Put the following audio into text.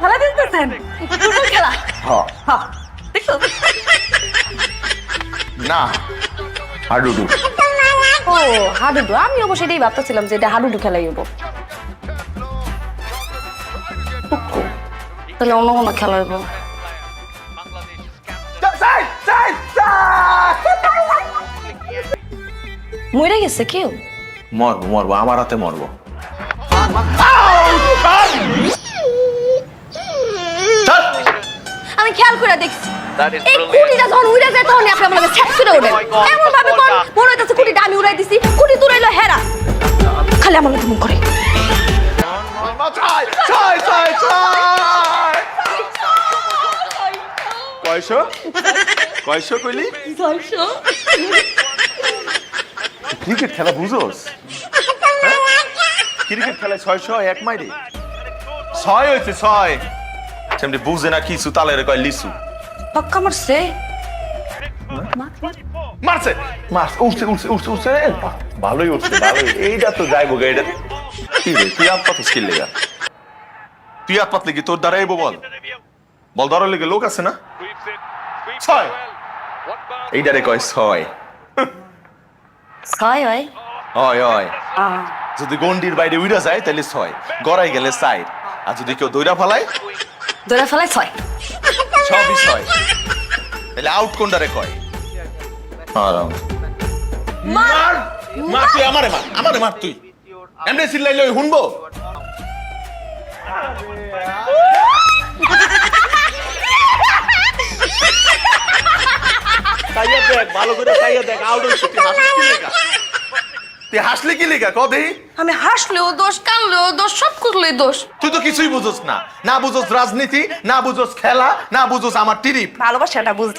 খেলেন ফুটবল খেলা? দেখছ? না হাডুডু। ও হাডুডু। আমি অবশ্য এটাই ভাবতেছিলাম যে এটা হাডুডু খেলাই হব তাহলে অন্য কোনো খেলা হইব। মরে গেছে কেউ? মরবো মরবো। আমার হাতে মরবো। আমি খেয়াল করে দেখছি। এই. কুটিটা যখন উড়ে যায় তখন আপনি আমাকে ছ্যাক করে ওঠেন এমন ভাবে কোন. মনে হইতেছে কুটিটা আমি উড়াই দিছি। কুটি দূরাইলো হেরা। খালি আমার লোক করে। কয়শো? কয়শো কইলি? ক্রিকেট খেলা বুঝোস? ক্রিকেট খেলায় ছয়শো এক মাইরে ছয় হয়েছে ছয়। সেমনি বুঝে না কিছু তালের কয় লিসু। পাক্কা মারছে? মারছে? মারছে উঠছে উঠছে উঠছে উঠছে ভালোই উঠছে ভালোই। এইটা তো যাইবো গা এটা কি রে তুই আর পাতিস কি লেগা। তুই আর পাতলে কি তোর এবো বল। বল ধরার লেগে লোক আছে না? ছয়। এইটারে কয় ছয়। ছয় হয় হয়। হয় যদি গন্ডির বাইরে উইরা যায় তাহলে ছয়। গড়াই গেলে সাইড আর যদি কেউ দইরা ফালায় ধরে ফেলাই ছয়। সবই ছয়। তাহলে আউট কোনটারে কয়? আরাম। মার! মার তুই আমারে মার আমারে মার তুই। এমনি চিল্লাইলে ওই শুনব তাইয়া দেখ ভালো করে তাইয়া দেখ আউট হইছে তুই হাসিস তুই হাসলি কি লিখা কবে আমি হাসলেও দোষ কানলেও দোষ সব করলেই দোষ। তুই তো কিছুই বুঝোস না। না বুঝোস রাজনীতি না বুঝোস খেলা না বুঝোস আমার টিরিপ। ভালোবাসাটা বুঝলি।